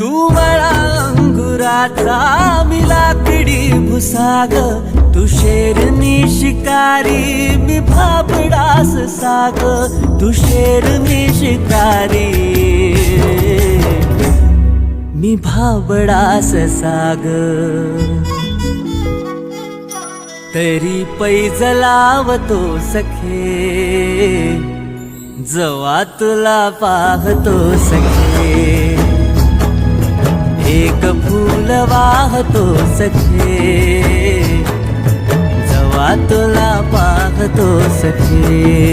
तू मला अंगुराचा मी लाकडी भुसाग तू शेरनी शिकारी मी भाबडास साग तू शेरनी शिकारी. मी भाबडास साग. तरी पैज लावतो सखे जवा तुला पाहतो सखे. एक फूल वाहतो सखे. जवा तुला पाहतो सखे.